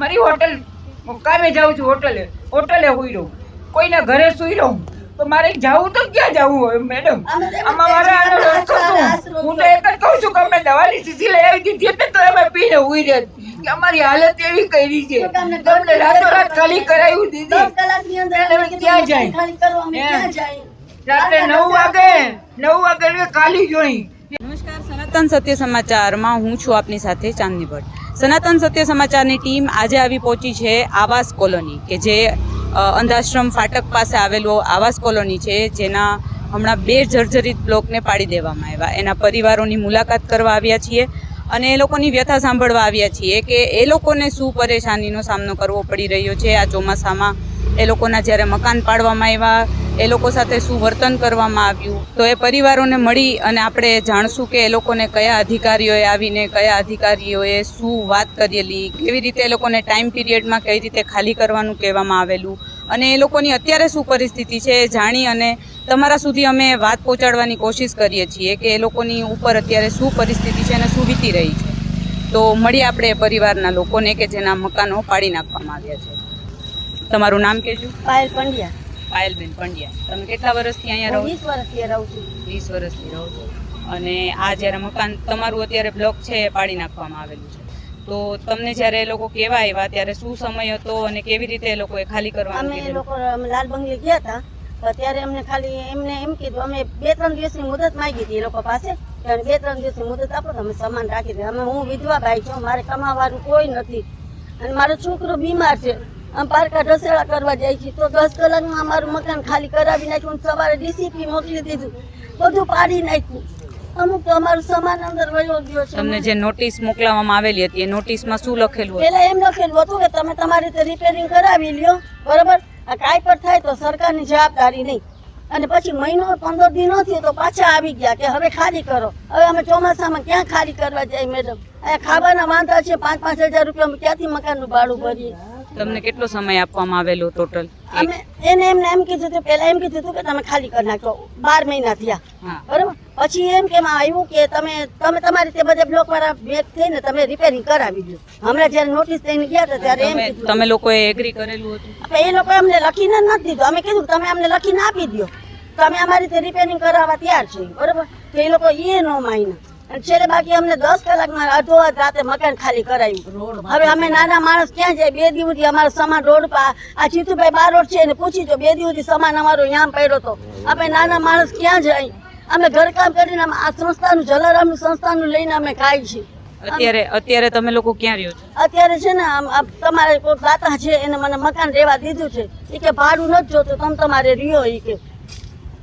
મારી હોટલ હું કામે જાઉં છું હોટલે હોટલે સુઈ રહું. કોઈના ઘરે સુઈ રહું? તો મારે જાવું તો ક્યાં જવું હોય મેડમ આમાં મારે આનો રસ્તો શું? હું તો એક જ કહું છું કે અમે દવાની શીશી લઈ આવી દીધી એટલે તો અમે પીને ઉઈ રહે કે અમારી હાલત એવી કરી છે. તમને રાતોરાત ખાલી કરાવી દીધી. દસ કલાકની અંદર એટલે અમે ક્યાં કીધું જાય? ખાલી કરો અમે હે? ક્યાં જાય? રાત્રે નવ વાગે નવ વાગે એટલે કાલી જોઈ. નમસ્કાર સનાતન સત્ય સમાચારમાં હું છું આપની સાથે ચાંદની ભટ્ટ. સનાતન સત્ય સમાચારની ટીમ આજે આવી પહોંચી છે આવાસ કોલોની, કે જે અંધાશ્રમ ફાટક પાસે આવેલો આવાસ કોલોની છે, જેના હમણાં બે જર્જરિત બ્લોકને પાડી દેવામાં આવ્યા. એના પરિવારોની મુલાકાત કરવા આવ્યા છીએ અને એ લોકોની વ્યથા સાંભળવા આવ્યા છીએ કે એ લોકોને શું પરેશાનીનો સામનો કરવો પડી રહ્યો છે આ ચોમાસામાં. એ લોકોના જ્યારે મકાન પાડવામાં આવ્યા, એ લોકો સાથે શું વર્તન કરવામાં આવ્યું. તો એ પરિવારોને મળી અને આપણે જાણશું કે એ લોકોને કયા અધિકારીઓએ આવીને કયા અધિકારીઓએ શું વાત કરેલી, કેવી રીતે એ લોકોને ટાઈમ પીરિયડમાં કઈ રીતે ખાલી કરવાનું કહેવામાં આવેલું. અને એ લોકોની અત્યારે શું પરિસ્થિતિ છે એ જાણી અને તમારા સુધી અમે વાત પહોંચાડવાની કોશિશ કરીએ છીએ કે એ લોકોની ઉપર અત્યારે શું પરિસ્થિતિ છે અને શું વીતી રહી છે. તો મળીએ આપણે પરિવારના લોકોને કે જેના મકાનો પાડી નાખવામાં આવ્યા છે. તમારું નામ કેજો પાયલ પંડ્યા. પાયલબેન પંડ્યા. તમે કેટલા વર્ષથી અહીંયા રહો વીસ વર્ષથી રહું છું. વીસ વર્ષથી રહો છો. અને આ જ્યારે મકાન તમારું અત્યારે બ્લોક છે એ પાડી નાખવામાં આવેલું છે. તો તમને જ્યારે એ લોકો કેવા આવ્યા ત્યારે શું સમય હતો અને કેવી રીતે એ લોકોએ ખાલી કરવાનું અમે લોકો લાલ બંગલે ગયા હતા. તો ત્યારે અમને ખાલી એમને એમ કીધું અમે બે ત્રણ દિવસની મુદત માંગી હતી એ લોકો પાસે ત્યારે બે ત્રણ દિવસની મુદત આપો તો અમે સામાન રાખી દે. અમે હું વિધવા ભાઈ છું મારે કમાવાનું કોઈ નથી. અને મારો છોકરો બીમાર છે. આમ પારકા ઢસેડા કરવા જાય છે. તો દસ કલાકમાં અમારું મકાન ખાલી કરાવી નાખ્યું સવારે ડીસીપી મોકલી દીધું. બધું પાડી નાખ્યું. અમુક તો અમારું સામાન અંદર વયો ગયો છે. તમને જે નોટિસ મોકલાવવામાં આવેલી હતી એ નોટિસમાં શું લખેલું હતું? પેલા એમ લખેલું હતું કે તમે તમારી રીતે રિપેરિંગ કરાવી લ્યો. બરોબર? આ કાંઈ પણ થાય તો સરકારની જવાબદારી નહીં. અને પછી મહિનો પંદર દિન નથી તો પાછા આવી ગયા કે હવે ખાલી કરો. હવે અમે ચોમાસામાં ક્યાં ખાલી કરવા જાય મેડમ અહીંયા ખાવાના વાંધા છે પાંચ પાંચ હજાર રૂપિયા અમે ક્યાંથી મકાનનું ભાડું ભરીએ? તમને કેટલો સમય આપવામાં આવેલો ટોટલ અમે એને એમને એમ કીધું હતું પેલા એમ કીધું હતું કે તમે ખાલી કરી નાખો બાર મહિના થયા. બરાબર? પછી એમ કેમ આવ્યું કે તમે તમે તમારી તે બધા બ્લોક વાળા ભેગ થઈને તમે રિપેરિંગ કરાવી દો. હમણાં જ્યારે નોટિસ થઈને ગયા હતા ત્યારે એમ તમે લોકોએ એગ્રી કરેલું હતું? એ લોકો અમને લખીને નથી દીધું. અમે કીધું તમે અમને લખીને આપી દો તો અમે અમારી રીતે રિપેરિંગ કરાવવા તૈયાર છે. બરોબર? તો એ લોકો એ નો માન્યા. અને બાકી અમને દસ કલાકમાં અધ રાતે મકાન ખાલી કરાવ્યું હવે અમે નાના માણસ ક્યાં જાય? બે દિવસથી અમારો સામાન રોડ પર આ જીતુભાઈ બારોટ છે એને પૂછી જો બે દિવસથી સામાન અમારો અહીંયા પડ્યો હતો અમે નાના માણસ ક્યાં જાય? અમે ઘરકામ કરીને આ સંસ્થાનું જલારામનું સંસ્થાનું લઈને અમે ખાઈ છીએ. અત્યારે અત્યારે તમે લોકો ક્યાં રહ્યો છો? અત્યારે છે ને આમ તમારે કોઈ દાતા છે એને મને મકાન રહેવા દીધું છે. એ કે ભાડું નથી જોતું તમે તમારે રહ્યો એ કે.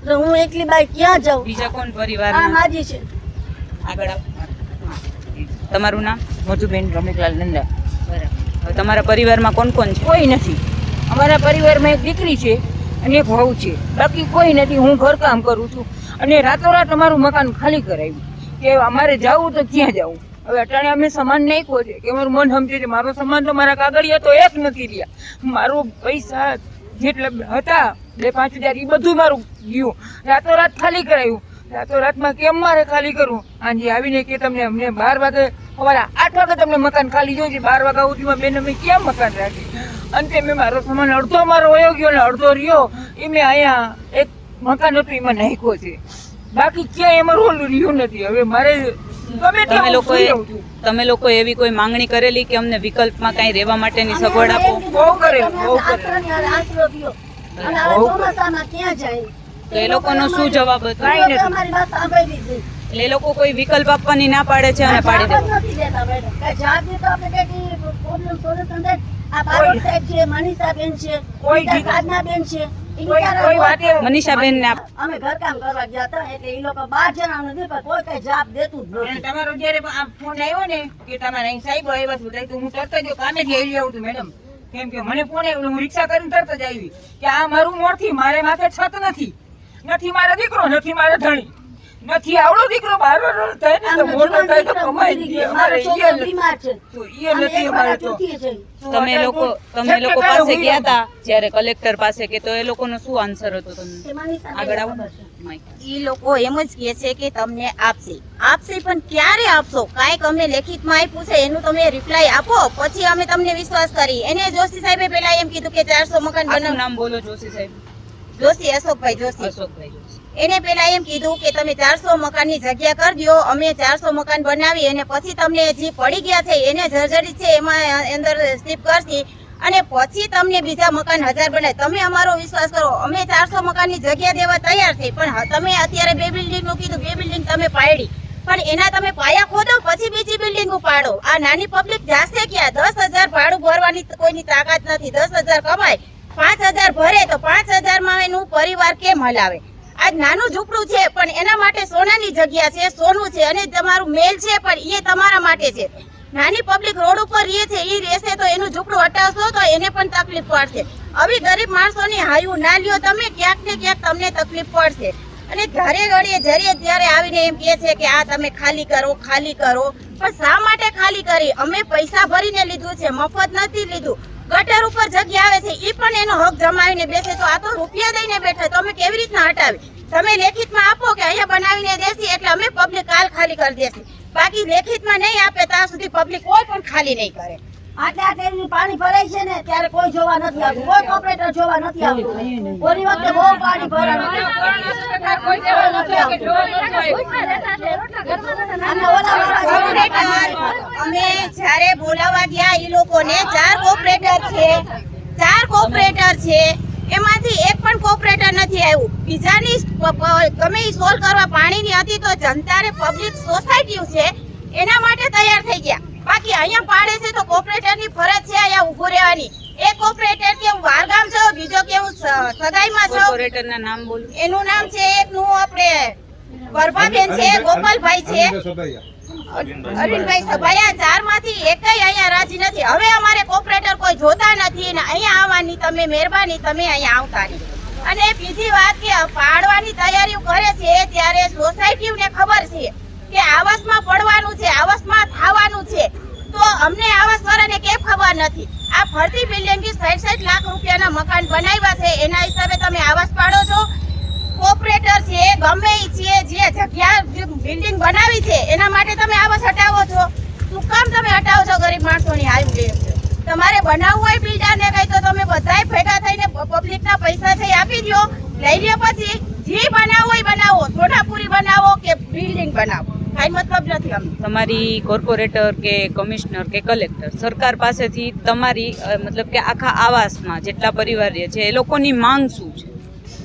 હું એકલી બાઈ ક્યાં જાઉં? બીજા કોણ આ પરિવારના માજી છે. આગળ. તમારું નામ? મધુબેન રમેકલાલ નંદા. બરાબર. હવે તમારા પરિવારમાં કોણ કોણ છે? કોઈ નથી. અમારા પરિવારમાં એક દીકરી છે અને એક વહુ છે. બાકી કોઈ નથી. હું ઘરકામ કરું છું. અને રાતોરાત અમારું મકાન ખાલી કરાવ્યું. કે અમારે જવું તો ક્યાં જવું? હવે અટાણે અમે સામાન નાખ્યો છે કે મારું મન સમજે છે. મારો સમાન તો મારા કાગળિયા તો એક નથી રહ્યા. મારું પૈસા જેટલા હતા બે પાંચ હજાર એ બધું મારું ગયું. રાતોરાત ખાલી કરાવ્યું રાતોરાતમાં કેમ મારે ખાલી કરવું? આજે આવીને કે તમને અમને બાર વાગે સવારે આઠ વાગે તમને મકાન ખાલી જોઈએ છે. બાર વાગ્યા સુધીમાં બેન અમે ક્યાં મકાન રાખી? અંતે મેં મારો સામાન અડધો મારો વયો ગયો ને અડધો રહ્યો એ મેં અહીંયા એક મકાન હતું એમાં નાખ્યો છે. બાકી ક્યાંય એમાં રોલ રહ્યું નથી. હવે મારે ગમે તે તમે છું. તમે લોકો એવી કોઈ માંગણી કરેલી કે અમને વિકલ્પમાં કાંઈ રહેવા માટેની સગવડ આપો? બહુ તમે બહુ અમને તો એ લોકોનો શું જવાબ હતો? એ લોકો એટલે એ કોઈ વિકલ્પ આપવાની ના પાડે છે અને પાડી દે જ નથી દેતા મેડમ. કાંઈ જવાબ દે તો આપણે કાંઈક ઈ problem solution થાય. આ બારોટ સાહેબ છે મનીષાબેન છે કોઈ સાધનાબેન છે ઈ કોઈ બિચારા કોઈ વાતે મનીષાબેન ને અમે ઘરકામ કરવા ગયા હતા એટલે એ લોકો બાર જણા નથી પણ કોઈ કઈ જવાબ દેતું જ નથી. તમારો જયારે ફોન આવ્યો ને કે તમારા અહીં સાહેબ આવ્યા છું તો હું તરત જ કામેથી આવી જાઉં છું મેડમ કેમ કે મને ફોન આવ્યો હું રિક્ષા કરીને તરત જ આવી. કે આ મારું મોરથી મારે માથે છત નથી. નથી મારો દીકરો નથી મારો ધણી. નથી આવડો દીકરો બારો નો થાય ને તો મોટો થાય તો કમાઈ મરી અમારે મારો ઈ છોકરો નથી. બીમાર છે. તો ઈ નથી અમારે તો તમે લોકો તમે લોકો પાસે ગયા હતા જ્યારે કલેક્ટર પાસે કે તો એ લોકોનો શું આન્સર હતો તમને? આગળ આવો ઈ લોકો એમ જ કહે છે કે તમને આપશે. આપશે પણ ક્યારે આપશો? કાંઈક અમને લેખિતમાં આપ્યું છે એનું તમે રિપ્લાય આપો પછી અમે તમને વિશ્વાસ કરી. એને જોશી સાહેબે પેલા એમ કીધું કે ચારસો મકાન બનાવ. નામ બોલો જોશી સાહેબ. જોશી અશોકભાઈ જોશી. અશોકભાઈ એને પેલા એમ કીધું કે તમે ચારસો મકાનની જગ્યા કરી દો અમે ચારસો મકાન બનાવી અને પછી તમને જે પડી ગયા છે એને જર્જરી છે એમાં અંદર સ્લીપ કરશી અને પછી તમને બીજા મકાન હજાર બનાવી તમે અમારો વિશ્વાસ કરો અમે ચારસો મકાનની જગ્યા દેવા તૈયાર છે પણ તમે અત્યારે બે બિલ્ડિંગનું કીધું બે બિલ્ડિંગ તમે પાડી. પણ એના તમે પાયા ખોદો પછી બીજી બિલ્ડિંગ ઉપાડો. આ નાની પબ્લિક જાશે ક્યાં? દસ હજાર ભાડું ભરવાની કોઈની તાકાત નથી દસ હજાર કમાય. પાંચ હજાર ભરે તો પાંચ હજારમાં એનું પરિવાર કેમ હલાવે? આજ નાનું ઝૂંપડું છે, પણ એના માટે સોનાની જગ્યા છે, સોનું છે અને તમારું મેલ છે, પણ એ તમારા માટે છે. નાની પબ્લિક રોડ ઉપર રહે છે એ રહેશે તો એનું ઝૂંપડું હટાવશો તો એને પણ તકલીફ પડશે. આવી ગરીબ માણસોની હાયું ના લ્યો તમે, ક્યાંક ને ક્યાંક તમને તકલીફ પડશે. અને ઘરે ઘડીએ જરીએ ત્યારે આવીને એમ કહે છે કે, આ તમે ખાલી કરો ખાલી કરો. પણ શા માટે ખાલી કરી? અમે પૈસા ભરીને લીધું છે, મફત નથી લીધું. ગટર ઉપર જગ્યા આવે છે એ પણ એનો હક જમાવીને બેસે તો આ તો રૂપિયા દઈને બેઠા તો અમે કેવી રીતના હટાવી? તમે લેખિતમાં આપો કે અહીંયા બનાવીને દેસી એટલે અમે પબ્લિક કાલ ખાલી કરી દેસી બાકી લેખિતમાં નહીં આપે, ત્યાં સુધી પબ્લિક કોઈ પણ ખાલી નહીં કરે. આટલે આટલે પાણી ભરે છે ને ત્યારે કોઈ જોવા નથી આવતું. કોઈ કોપરેટર જોવા નથી આવતું. કોઈ વખતે બહુ પાણી ભરાયું. અમે જ્યારે બોલાવા ગયા એ લોકોને ચાર કોપરેટર છે. ચાર કોપરેટર છે. એમાંથી એક પણ કોપરેટર નથી આવ્યું. બીજાની ઈ સોલ્વ કરવા પાણીની હતી તો જનતાને પબ્લિક સોસાયટી છે. એના માટે તૈયાર થઈ ગયા. બાકી અહીંયા પાડે છે તો કોર્પોરેટરની ફરજ છે અહીંયા ઊભું રહેવાની. એક કોર્પોરેટર કે હું વારગામ છો બીજો કે હું સગાઈમાં છું કોર્પોરેટરના નામ બોલો. એનું નામ છે એકનું આપણે પ્રભાબેન છે ગોપાલભાઈ છે. અરવિંદભાઈ સભાયા. ચારમાંથી એકય અહીંયા રાજી નથી. હવે અમારે કોર્પોરેટર કોઈ જોતા નથી ને અહીંયા આવવાની તમે મહેરબાની તમે અહીંયા આવતા નહીં અને બીજી વાત કે પાડવાની તૈયારીઓ કરે છે ત્યારે સોસાયટીઓને ખબર છે. કે આવાસમાં પડવાનું છે, આવાસમાં થવાનું છે, તો અમને આવાસ વાળાને કેમ ખબર નથી? આ ફરતી બિલ્ડિંગ સાઠ સાઠ લાખ રૂપિયાના મકાન બનાવ્યા છે, એના હિસાબે તમે આવાસ પાડો છો. કોપરેટર છે, ગમે છે, જે જગ્યા બિલ્ડિંગ બનાવી છે, એના માટે તમે આવાસ હટાવો છો. શું કામ તમે હટાવો છો ગરીબ માણસોની હાલ તમારે બનાવવું હોય બિલ્ડરને કઈ તો તમે બધાય ભેગા થઈને પબ્લિકના પૈસા છે આપી દો લઈ લ્યો પછી. જે બનાવવું હોય બનાવો. સોનાપુરી બનાવો કે બિલ્ડિંગ બનાવો. મતલબ નથી તમારી કોર્પોરેટર કે કમિશનર કે કલેક્ટર સરકાર પાસેથી તમારી મતલબ કે આખા આવાસમાં જેટલા પરિવાર રહે છે એ લોકોની માંગ શું છે?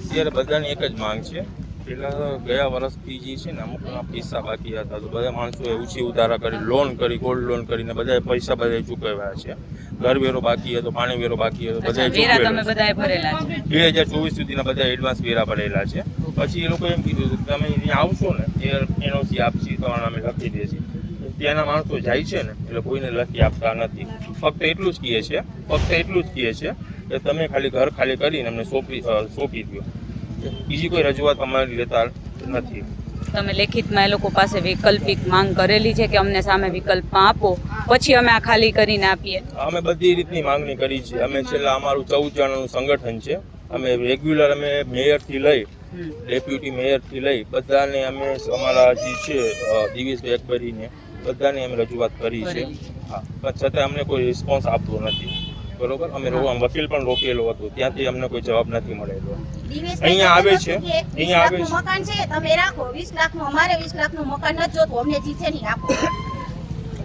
અત્યારે બધાની એક જ માંગ છે. પેલા ગયા વર્ષથી જે છે ને અમુક પૈસા બાકી હતા તો બધા માણસોએ ઊંચી ઉધારા કરી લોન કરી ગોલ્ડ લોન કરીને બધા પૈસા બધા ચૂકવ્યા છે. ઘર વેરો બાકી હતો પાણી વેરો બાકી હતો છે. બે હજાર ચોવીસ સુધીના બધા એડવાન્સ વેરા ભરેલા છે. પછી એ લોકો એમ કીધું કે તમે અહીંયા આવશો ને એ એનઓસી આપશી તમારા અમે લખી દેશે. ત્યાંના માણસો જાય છે ને એટલે કોઈને લખી આપતા નથી. ફક્ત એટલું જ કહે છે ફક્ત એટલું જ કહે છે કે તમે ખાલી ઘર ખાલી કરીને અમને સોંપી સોંપી દો બીજી કોઈ રજૂઆત અમારી લેતા નથી. તમે લેખિતમાં એ લોકો પાસે વૈકલ્પિક માંગ કરેલી છે કે અમને સામે વિકલ્પમાં આપો પછી અમે આ ખાલી કરીને આપીએ. અમે બધી રીતની માંગણી કરી છે. અમે છેલ્લા અમારું ચૌદ જણાનું સંગઠન છે. અમે રેગ્યુલર અમે મેયરથી લઈ ડેપ્યુટી મેયરથી લઈ બધાને અમે અમારા જે છે દિવેશભાઈ અકબરીને બધાને અમે રજૂઆત કરી છે. છતાં અમને કોઈ રિસ્પોન્સ આપતો નથી. બરોબર? અમે વકીલ પણ રોકેલો હતો. ત્યાંથી અમને કોઈ જવાબ નથી મળેલો. અહીંયા આવે છે, અહીંયા આવે છે. મકાન છે તમે રાખો. વીસ લાખનું અમારે વીસ લાખનું મકાન નથી જોતું. અમને જી છે નહીં આપો.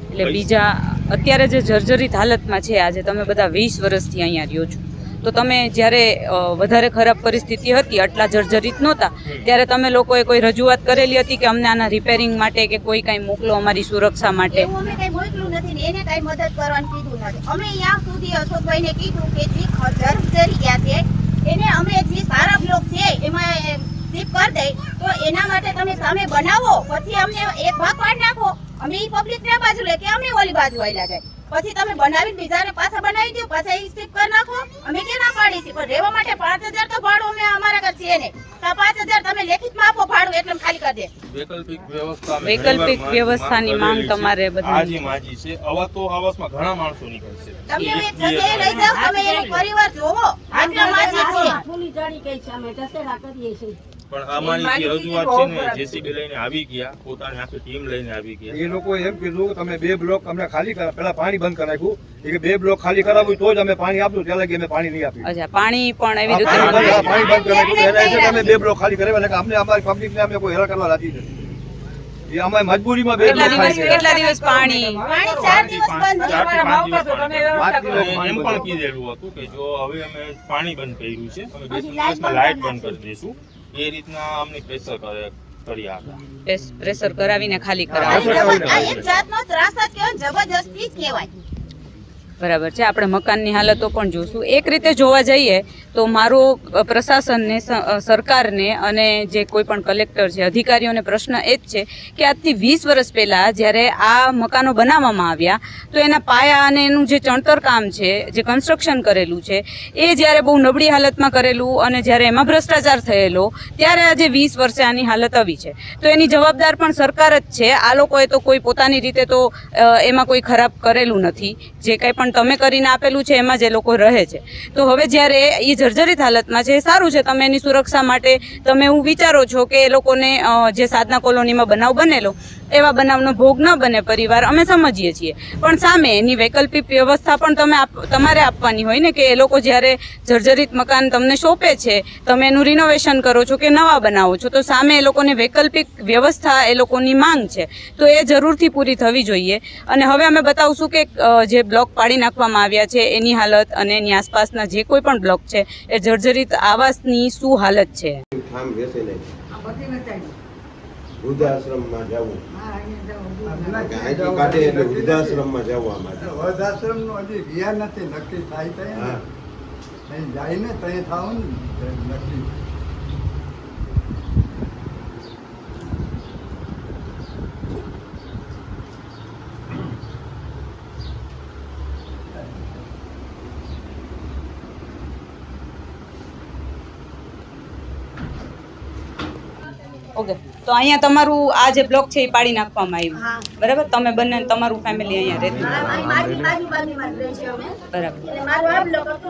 એટલે બીજા અત્યારે જે જર્જરિત હાલતમાં છે આજે તમે બધા વીસ વર્ષથી અહીંયા રહ્યો છો. તો તમે જ્યારે વધારે ખરાબ પરિસ્થિતિ હતી, આટલા જર્જરિત નહોતા, ત્યારે તમે લોકોએ કોઈ રજૂઆત કરેલી હતી કે અમને આના રિપેરિંગ માટે કે કોઈ કાંઈ મોકલો અમારી સુરક્ષા માટે? એને કઈ મદદ કરવાનું કીધું નથી. અમે ત્યાં સુધી અશોકભાઈને કીધું કે જે ખજર જરી ગયા છે, એને અમે જે સારા બ્લોક છે, એમાં સીપ કરી દઈ તો એના માટે તમે સામે બનાવો, પછી અમને એક ભાગ પાડી નાખો. અમે પબ્લિક ના બાજુ લે, કે અમે ઓલી બાજુ આવેલા જાય. પછી તમે બનાવી બીજાને પાછા બનાવી દો પાછા એ સ્ટીપ કરી નાખો. અમે કે ના પાડી છે પણ રહેવા માટે પાંચ હજાર તો ભાડું અમે અમારા ઘર છે ને. તો પાંચ હજાર તમે લેખિતમાં આપો ભાડું એટલે ખાલી કરી દે. વૈકલ્પિક વ્યવસ્થા વૈકલ્પિક વ્યવસ્થાની માંગ. તમારે બધી આજી માજી છે. આવા તો આવાસમાં ઘણા માણસો નીકળશે તમે એક એક જગ્યાએ લઈ જાઓ તમે એનો પરિવાર જોવો. આટલા માજી છે ફૂલી જાણી કઈ છે? અમે દશેરા કરીએ છીએ. પણ અમારી જે રજૂઆત છે ને જેસીબી લઈને આવી ગયા પોતાની આખી ટીમ લઈને આવી ગયા. એ લોકો એમ કીધું તમે બે બ્લોક અમને ખાલી કરા પેલા પાણી બંધ કરાવ્યું. કે બે બ્લોક ખાલી કરાવ્યું તો જ અમે પાણી આપશું. ત્યાં લગી અમે પાણી નહીં આપ્યું અચ્છા પાણી પણ એવી રીતે પાણી બંધ- કરાવ્યું. એના અમે બે બ્લોક ખાલી કરાવ્યા. એટલે કે અમને અમારી પબ્લિક ને અમે કોઈ હેરાન કરવા રાજી નથી. એ અમારી મજબૂરીમાં બે દિવસ કેટલા દિવસ પાણી. પાણી ચાર દિવસ બંધ ચારથી પાંચ દિવસ તમે પાણી. વ્યવસ્થા કરો. અને એમ પણ કીધેલું હતું કે જો હવે અમે પાણી બંધ કર્યું છે અમે બે દિવસમાં લાઇટ બંધ કરી દઈશું. એ રીતના અમને પ્રેશર કરે કરી આપ્યા પ્રેશર કરાવીને ખાલી કરાવે. આ એક જાતનો ત્રાસ જ કહેવાય જબરજસ્તી કહેવાય. બરાબર છે. આપણે મકાનની હાલતો પણ જોશું. એક રીતે જોવા જઈએ તો મારો પ્રશાસનને સરકારને અને જે કોઈ પણ કલેક્ટર છે, અધિકારીઓને પ્રશ્ન એ જ છે કે આજથી વીસ વર્ષ પહેલાં જ્યારે આ મકાનો બનાવવામાં આવ્યા, તો એના પાયા અને એનું જે ચણતર કામ છે, જે કન્સ્ટ્રક્શન કરેલું છે, એ જ્યારે બહુ નબળી હાલતમાં કરેલું અને જ્યારે એમાં ભ્રષ્ટાચાર થયેલો, ત્યારે આજે વીસ વર્ષે આની હાલત આવી છે. તો એની જવાબદાર પણ સરકાર જ છે. આ લોકોએ તો કોઈ પોતાની રીતે તો એમાં કોઈ ખરાબ કરેલું નથી. જે કંઈ પણ તમે કરીને આપેલું છે, એમાં જ લોકો રહે છે. તો હવે જ્યારે એ જર્જરિત હાલતમાં છે, એ સારું છે, તમે એની સુરક્ષા માટે તમે એવું વિચારો છો કે એ લોકોને જે સાધના કોલોનીમાં બનાવ બનેલો, એવા બનાવનો ભોગ ન બને પરિવાર, અમે સમજીએ છીએ. પણ સામે એની વૈકલ્પિક વ્યવસ્થા પણ તમે તમારે આપવાની હોય ને કે એ લોકો જ્યારે જર્જરિત મકાન તમને સોંપે છે, તમે એનું રિનોવેશન કરો છો કે નવા બનાવો છો, તો સામે એ લોકોને વૈકલ્પિક વ્યવસ્થા એ લોકોની માંગ છે. તો એ જરૂરથી પૂરી થવી જોઈએ. અને હવે અમે બતાવશું કે જે બ્લોક પાડી નાખવામાં આવ્યા છે. એની હાલત અને એની આસપાસના જે કોઈ પણ બ્લોક છે એ જર્જરિત આવાસની શું હાલત છે? વૃદ્ધાશ્રમમાં જવું. વૃદ્ધાશ્રમમાં જવું હજી નથી. નક્કી થાય જાય ને થાવ ને નક્કી. તો અહીંયા તમારું આ જે બ્લોક છે એ પાડી નાખવામાં આવ્યું. બરાબર? તમે બંને તમારું ફેમિલી અહીંયા રહેતું. બરાબર.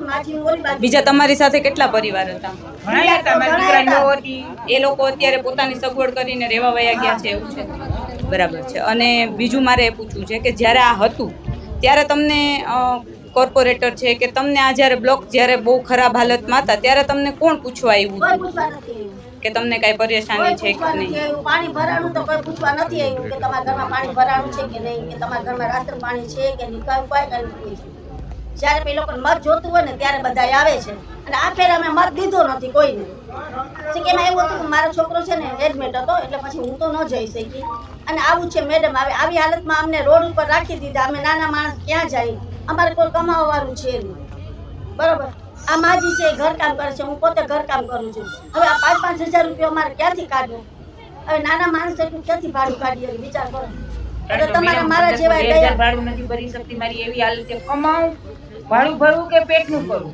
બાજુ. બીજા તમારી સાથે કેટલા પરિવાર હતી? એ લોકો અત્યારે પોતાની સગવડ કરીને રહેવા વયા ગયા છે એવું છે. બરાબર છે. અને બીજું મારે એ પૂછવું છે કે જ્યારે આ હતું ત્યારે તમને કોર્પોરેટર છે કે તમને આ જ્યારે બ્લોક જ્યારે બહુ ખરાબ હાલતમાં હતા ત્યારે તમને કોણ પૂછવા આવ્યું. કે તમને કઈ પરેશાની છે કે નહીં? પાણી ભરાણું તો કોઈ પૂછવા નથી આવ્યું કે તમારા ઘરમાં પાણી ભરાણું છે કે નહીં કે તમારા ઘરમાં રાસ્તર પાણી છે કે નહીં કઈ કોઈ કઈ નથી પૂછ્યું. જ્યારે પેલો લોકોને મત જોતું હોય ને ત્યારે બધા આવે છે. અને આ ફેર અમે મત દીધો નથી કોઈને. છે કે એમાં એવું હતું કે મારો છોકરો છે ને એડમિટ હતો એટલે પછી હું તો ન જઈ શકી. અને આવું છે મેડમ આવે આવી હાલતમાં અમને રોડ ઉપર રાખી દીધા અમે નાના માણસ ક્યાં જાય? અમારે કોઈ કમાવા વાળું છે નહીં. બરોબર? આ માજી છે ઘરકામ કરે છે હું પોતે ઘરકામ કરું છું. હવે આ પાંચ પાંચ હજાર રૂપિયા અમારે ક્યાંથી કાઢવું? હવે નાના માણસ એટલું ક્યાંથી ભાડું કાઢીએ વિચાર કરો. એટલે તમારે મારા જેવા ગયા ભાડું નથી ભરી શકતી મારી એવી હાલત છે કમાવું ભાડું ભરવું કે પેટનું ભરવું?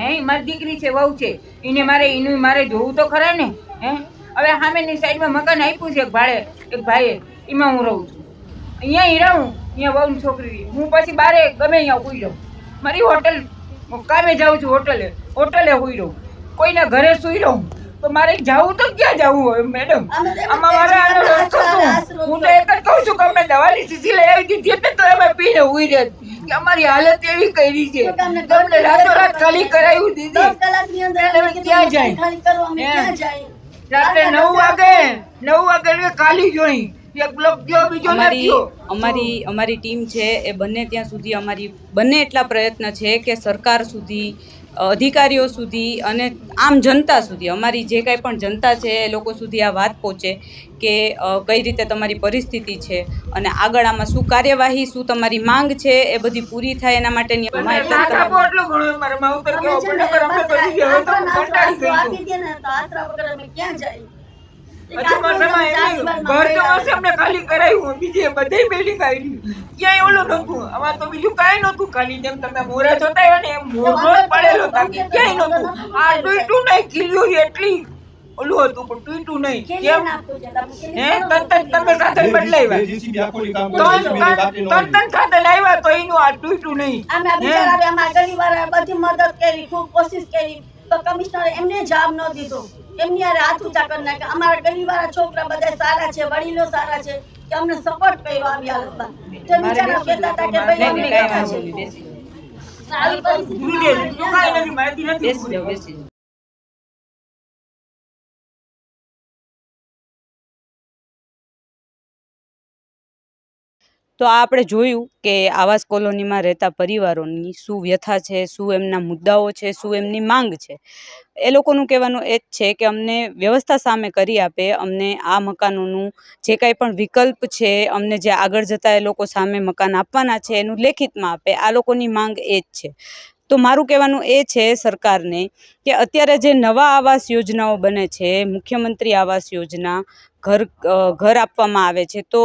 હે મારી દીકરી છે વહુ છે એને મારે એનું મારે જોવું તો ખરા ને? હે? હવે સામેની સાઈડમાં મકાન આપ્યું છે એક ભાડે એક ભાઈએ એમાં હું રહું છું. અહીંયા રહું અહીંયા વહુ છોકરી હું પછી બારે ગમે અહીંયા ઉઈ રહું. મારી હોટલ હું કામે જાઉં છું હોટલે. હોટલે ઉઈ રહું કોઈના ઘરે સુઈ રહું તો મારે જવું તો ક્યાં જવું હોય મેડમ આમાં મારે આનો રસ્તો શું? હું તો એક જ કહું છું કે અમે દવાની શીશી લઈ આવી દીધી ને તો અમે પીને ઉઈ રહે કે અમારી હાલત એવી કરી છે. તમને રાતોરાત ખાલી કરાવી દીધી. ક્યાં જાય? રાત્રે નવ વાગે નવ વાગે ખાલી જોઈ. અમારી અમારી અમારી ટીમ છે એ બંને ત્યાં સુધી અમારી બંને એટલા પ્રયત્ન છે કે સરકાર સુધી અધિકારીઓ સુધી અને આમ જનતા સુધી. અમારી જે કાંઈ પણ જનતા છે એ લોકો સુધી આ વાત પહોંચે કે કઈ રીતે તમારી પરિસ્થિતિ છે અને આગળ આમાં શું કાર્યવાહી શું તમારી માંગ છે એ બધી પૂરી થાય એના માટેની મને ખાલી કરાવ્યું બીજે બધે બિલ્ડિંગ આવી ક્યાંય ઓલું નતું આમાં તો બીજું કાંઈ નહોતું. ખાલી જેમ તમે મોરા જોતા હોય ને એમ મોરો પડેલો બાકી ક્યાંય નતું આ ટૂંટું નહીં કિલ્લું એટલી ઓલું હતું પણ ટૂંટું નહીં. કેમ હે? તન તન તમે સાધન બદલાવ્યા JCB આખું ખાતર આવ્યા તો એનું આ ટૂંટું નહીં. અમે હે? બિચારા અમારા ગરીબવાળા બધી મદદ કરી ખૂબ કોશિશ કરી. તો કમિશનર એમને જવાબ ન દીધો. એમની આ હાથ ઊંચા કરી નાખ્યા. અમારા ગરીબવાળા છોકરા બધા સારા છે વડીલો સારા છે કે અમને સપોર્ટ કર્યો આવી હાલતમાં. તો બિચારા કહેતા હતા કે ભાઈ અમને છે. આવી પરિસ્થિતિમાં તું આ આપણે જોયું કે આવાસ કોલોનીમાં રહેતા પરિવારોની શું વ્યથા છે, શું એમના મુદ્દાઓ છે, શું એમની માંગ છે. એ લોકોનું કહેવાનું એ જ છે કે અમને વ્યવસ્થા સામે કરી આપે, અમને આ મકાનોનું જે કાંઈ પણ વિકલ્પ છે, અમને જે આગળ જતાં એ લોકો સામે મકાન આપવાના છે, એનું લેખિતમાં આપે, આ લોકોની માંગ એ જ છે. તો મારું કહેવાનું એ છે સરકારને કે અત્યારે જે નવા આવાસ યોજનાઓ બને છે, મુખ્યમંત્રી આવાસ યોજના, ઘર ઘર આપવામાં આવે છે, તો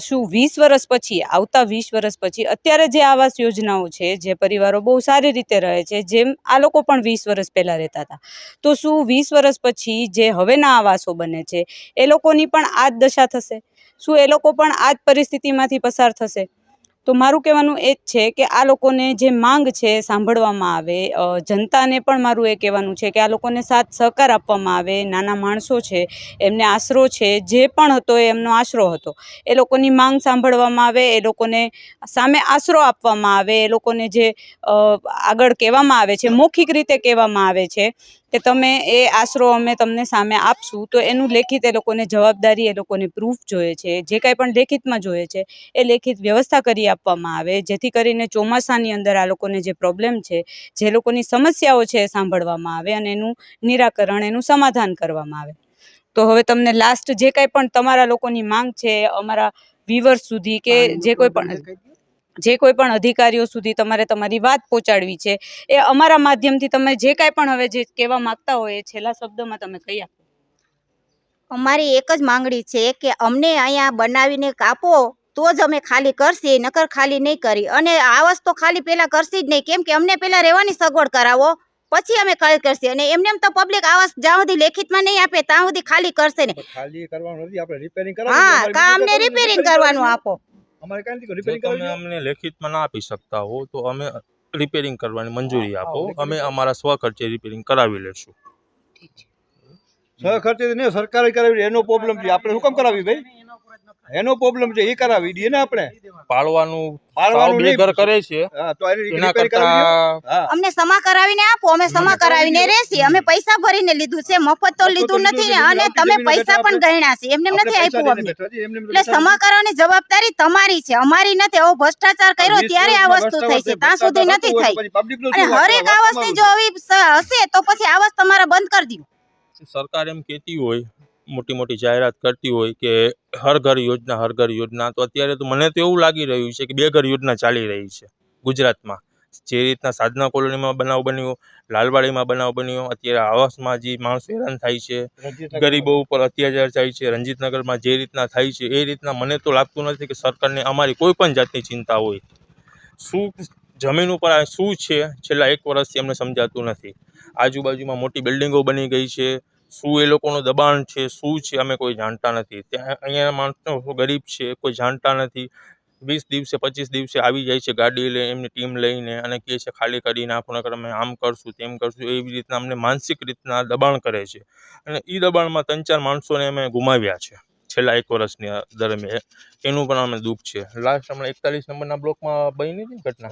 શું વીસ વર્ષ પછી, આવતા વીસ વર્ષ પછી અત્યારે જે આવાસ યોજનાઓ છે, જે પરિવારો બહુ સારી રીતે રહે છે, જેમ આ લોકો પણ વીસ વર્ષ પહેલાં રહેતા હતા. તો શું વીસ વર્ષ પછી જે હવેના આવાસો બને છે, એ લોકોની પણ આ જ દશા થશે? શું એ લોકો પણ આ જ પરિસ્થિતિમાંથી પસાર થશે? તો મારું કહેવાનું એ જ છે કે આ લોકોને જે માંગ છે સાંભળવામાં આવે જનતાને પણ મારું એ કહેવાનું છે કે આ લોકોને સાથ સહકાર આપવામાં આવે, નાના માણસો છે, એમને આશરો છે, જે પણ હતો એ એમનો આશરો હતો. એ લોકોની માંગ સાંભળવામાં આવે, એ લોકોને સામે આશરો આપવામાં આવે, એ લોકોને જે આગળ કહેવામાં આવે છે, મૌખિક રીતે કહેવામાં આવે છે. કે તમે એ આશરો અમે તમને સામે આપશું તો એનું લેખિત એ લોકોને જવાબદારી એ લોકોને પ્રૂફ જોઈએ છે. જે કાંઈ પણ લેખિતમાં જોઈએ છે એ લેખિત વ્યવસ્થા કરી આપવામાં આવે. જેથી કરીને ચોમાસાની અંદર આ લોકોને જે પ્રોબ્લેમ છે જે લોકોની સમસ્યાઓ છે એ સાંભળવામાં આવે અને એનું નિરાકરણ એનું સમાધાન કરવામાં આવે. તો હવે તમને લાસ્ટ જે કાંઈ પણ તમારા લોકોની માંગ છે અમારા વ્યુઅર્સ સુધી કે જે કોઈ પણ જે કોઈ પણ અધિકારીઓ સુધી તમારે તમારી વાત પહોંચાડવી છે એ અમારા માધ્યમથી તમે જે કાંઈ પણ હવે જે કહેવા માંગતા હોય એ છેલ્લા શબ્દોમાં તમે કહી આપો. અમારી એક જ માંગણી છે કે અમને અહીંયા બનાવીને કાપો તો જ અમે ખાલી કરશી નકર ખાલી નહીં કરી. અને આવાસ તો ખાલી પહેલાં કરશી જ નહીં. કેમ કે અમને પહેલાં રહેવાની સગવડ કરાવો પછી અમે ખાલી કરશી. અને એમને એમ તો પબ્લિક આવાસ જ્યાં સુધી લેખિતમાં નહીં આપે ત્યાં સુધી ખાલી કરશે ને ખાલી કરવાનું નથી આપણે રિપેરિંગ હા કા અમને રિપેરિંગ કરવાનું આપો. અમારે કાંઈ રિપેરિંગ તમે અમને લેખિતમાં ના આપી શકતા હો તો અમે રિપેરિંગ કરવાની મંજૂરી આપો. અમે અમારા સ્વખર્ચે રિપેરિંગ કરાવી લેશું. સ્વખર્ચે ખર્ચે નહીં સરકારે કરાવી એનો પ્રોબ્લેમ છે. આપણે શું કામ કરાવી ભાઈ? એનો પ્રોબ્લેમ છે એ કરાવી દઈએ ને આપણે. પાળવાનું પાળવાનું બેઘર કરે છે. હા તો એની કરતા અમને સમા કરાવીને આપો અમે સમા કરાવીને રહેશી. અમે પૈસા ભરીને લીધું છે મફત તો લીધું નથી ને અને તમે પૈસા પણ ગણ્યા છે. એમને નથી આપ્યું અમને. એટલે સમા કરવાની જવાબદારી તમારી છે. અમારી નથી. આવો ભ્રષ્ટાચાર કર્યો ત્યારે આ વસ્તુ થઈ છે. ત્યાં સુધી નથી થઈ. અને હરેક આવાસની જો આવી હશે તો પછી આવાસ તમારા બંધ કરી દો. સરકાર એમ કહેતી હોય મોટી મોટી જાહેરાત કરતી હોય કે હર ઘર યોજના હર ઘર યોજના તો અત્યારે તો મને તો એવું લાગી રહ્યું છે કે બે ઘર યોજના ચાલી રહી છે ગુજરાતમાં. જે રીતના સાધના કોલોનીમાં બનાવ બન્યો લાલવાડીમાં બનાવ બન્યો અત્યારે આવાસમાં જે માણસો હેરાન થાય છે ગરીબો ઉપર અત્યાચાર થાય છે રંજીતનગરમાં જે રીતના થાય છે એ રીતના મને તો લાગતું નથી કે સરકારને અમારી કોઈ પણ જાતની ચિંતા હોય. શું જમીન ઉપર આ શું છે? છેલ્લા એક વર્ષથી અમને સમજાતું નથી. આજુબાજુમાં મોટી બિલ્ડિંગો બની ગઈ છે શું એ લોકોનું દબાણ છે, શું છે, અમે કોઈ જાણતા નથી. ત્યાં અહીંયા માણસો ગરીબ છે, કોઈ જાણતા નથી. વીસ દિવસે, પચીસ દિવસે આવી જાય છે ગાડી લઈ, એમની ટીમ લઈને અને કહે છે, ખાલી કરી નાખો અમે આમ કરશું, તેમ કરશું. એવી રીતના અમને માનસિક રીતના દબાણ કરે છે. અને એ દબાણમાં ત્રણ ચાર માણસોને અમે ગુમાવ્યા છે. છેલ્લા એક વર્ષની દરમિયાન એનું પણ અમને દુઃખ છે. લાસ્ટ હમણાં એકતાલીસ નંબરના બ્લોકમાં બની હતી ઘટના?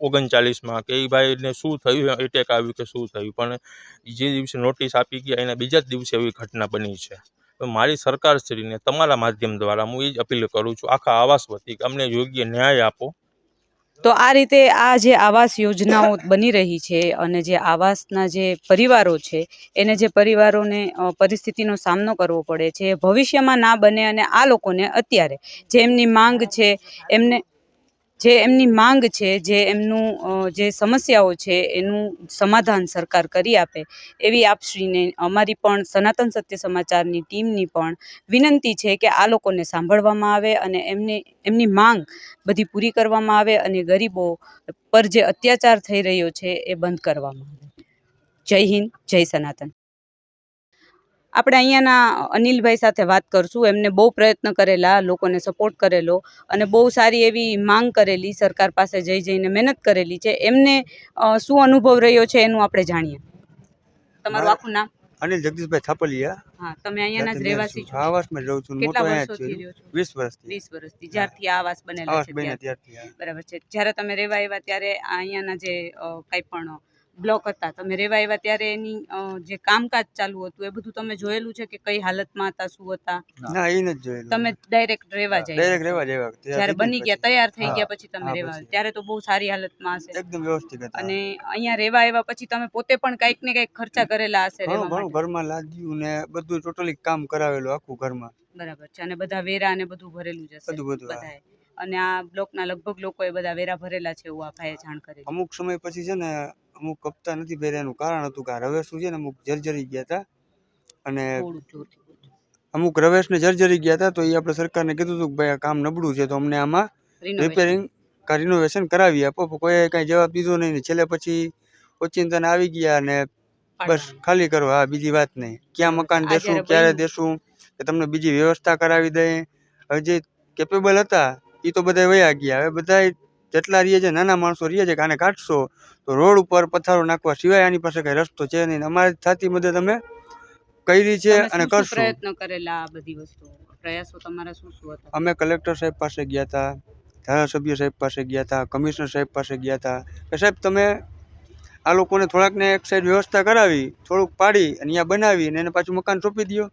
ઓગણચાલીસમાં કે એ ભાઈને શું થયું? એટેક આવ્યું કે શું થયું? પણ જે દિવસે નોટિસ આપી ગયા એના બીજા જ દિવસે એવી ઘટના બની છે. તો મારી સરકારશ્રીને તમારા માધ્યમ દ્વારા હું એ જ અપીલ કરું છું આખા આવાસ વતી અમને યોગ્ય ન્યાય આપો. તો આ રીતે આ જે આવાસ યોજનાઓ બની રહી છે અને જે આવાસના જે પરિવારો છે, એને જે પરિવારોને પરિસ્થિતિનો સામનો કરવો પડે છે ભવિષ્યમાં ના બને અને આ લોકોને અત્યારે જે એમની માંગ છે, એમને જે એમની માંગ છે, જે એમનું જે સમસ્યાઓ છે, એનું સમાધાન સરકાર કરી આપે. એવી આપશ્રીને અમારી પણ સનાતન સત્ય સમાચારની ટીમની પણ વિનંતી છે કે આ લોકોને સાંભળવામાં આવે અને એમને, એમની માંગ બધી પૂરી કરવામાં આવે અને ગરીબો પર જે અત્યાચાર થઈ રહ્યો છે એ બંધ કરવામાં આવે. જય હિન્દ, જય સનાતન. આપણે અહીંયાના અનિલભાઈ સાથે વાત કરશું. એમને બહુ પ્રયત્ન કરેલા લોકોને સપોર્ટ કરેલો અને બહુ સારી એવી માંગ કરેલી સરકાર પાસે જઈ જઈને મહેનત કરેલી છે. એમને શું અનુભવ રહ્યો છે એનું આપણે જાણીએ. તમારું આખું નામ? અનિલ જગદીશભાઈ થાપલિયા. હા તમે અહીંયાના જ રહેવાસી છો. આવાસમાં રહું છું કેટલા અહીંયા વર્ષોથી રહ્યો છો? 20 વર્ષથી. વીસ વર્ષથી. જ્યારથી આ આવાસ બનેલો છે ત્યારથી. બરાબર છે. જ્યારે તમે રહેવા આવ્યા ત્યારે અહીંયાના જે કાંઈ પણ બ્લોક હતા. તમે રહેવા આવ્યા ત્યારે એની જે કામકાજ ચાલુ હતું એ બધું તમે જોયેલું છે કે કઈ હાલતમાં હતા શું હતા? ના એ નથી જોયેલું. તમે ડાયરેક્ટ રહેવા જાય ડાયરેક્ટ રહેવા જાય જ્યારે બની ગયા તૈયાર થઈ ગયા પછી તમે રહેવા ત્યારે તો બહુ સારી હાલતમાં હશે. એકદમ વ્યવસ્થિત હતા. અને અહીંયા રહેવા આવ્યા પછી તમે પોતે પણ કંઈક ને કંઈક ખર્ચા કરેલા હશે ઘણું ઘરમાં લાદ્યું ને બધું ટોટલી કામ કરાવેલું આખું ઘરમાં. બરાબર છે. અને બધા વેરા ને બધું ભરેલું જ હશે બધું બધું બધાએ. અને આ બ્લોકના લગભગ લોકોએ બધા વેરા ભરેલા છે એવું આ ભાઈએ જાણ કરી. અમુક સમય પછી છે ને અમુક કપતા નથી ભર્યા એનું કારણ હતું કે આ રવેશું છે ને અમુક જર્જરી ગયા હતા. અને. અમુક રવેશને જર્જરી ગયા હતા તો એ આપણે સરકારને કીધું હતું કે ભાઈ આ કામ નબળું છે તો અમને આમાં રિપેરિંગ કા રિનોવેશન કરાવી આપો. પણ કોઈએ કાંઈ જવાબ દીધો નહીં ને છેલ્લે પછી ઓચિંતાને આવી ગયા અને બસ ખાલી કરવા. હા બીજી વાત નહીં. ક્યાં મકાન દેશું ક્યારે દેશું કે તમને બીજી વ્યવસ્થા કરાવી દઈએ. હવે જે કેપેબલ હતા એ તો બધા વયા ગયા. હવે બધા જેટલા રહીએ છે નાના માણસો રહીએ છે આને કાઢશો તો રોડ ઉપર પથ્થરો નાખવા સિવાય આની પાસે કઈ રસ્તો છે નહીં. અમારી થતી મદદ અમે કરી છે અને કરશું. પ્રયત્ન કરેલા આ બધી વસ્તુ પ્રયાસો તમારા શું શું હતા? અમે કલેક્ટર સાહેબ પાસે ગયા હતા ધારાસભ્ય સાહેબ પાસે ગયા હતા કમિશનર સાહેબ પાસે ગયા હતા. કે સાહેબ તમે આ લોકોને થોડાકને એક સાઈડ વ્યવસ્થા કરાવી થોડુંક પાડી અને અહીંયા બનાવી અને એને પાછું મકાન સોંપી દો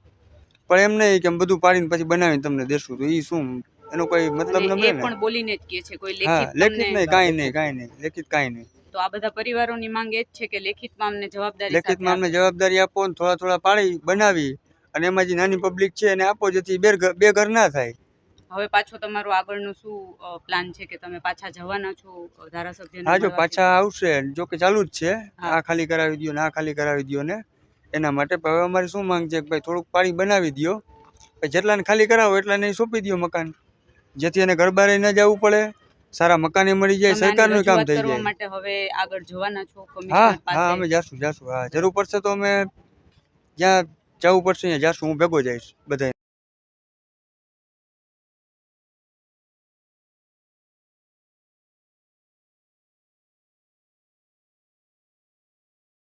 પણ એમ નહીં કે બધું પાડીને પછી બનાવીને તમને દેશું. તો એ શું? એનો કોઈ મતલબ ન મળે પણ બોલીને જ કહે છે કોઈ લેખિત લેખિત નહીં કાંઈ નહીં કાંઈ નહીં લેખિત કાંઈ નહીં. તો આ બધા પરિવારોની માંગ એ જ છે કે લેખિતમાં અમને જવાબદારી લેખિતમાં અમને જવાબદારી આપો ને થોડા થોડા પાડી બનાવી અને એમાં જે નાની પબ્લિક છે એને આપો જેથી બે બે ઘર ના થાય. હવે પાછો તમારો આગળનો શું પ્લાન છે કે તમે પાછા જવાના છો ધારાસભ્ય હા જો પાછા આવશે જો કે ચાલુ જ છે. આ ખાલી કરાવી દો ને આ ખાલી કરાવી દો ને. એના માટે હવે અમારી શું માંગ છે કે ભાઈ થોડુંક પાણી બનાવી દો જેટલાને ખાલી કરાવો એટલાને સોંપી દો મકાન. જેથી એને ઘર બારે ન જવું પડે. સારા મકાને મળી જાય સરકારનું કામ થઈ જાય. માટે હવે આગળ જવાના છો હા હા અમે જાશું જાશું. હા જરૂર પડશે તો અમે જ્યાં જવું પડશે ત્યાં જાશું હું ભેગો જઈશ બધા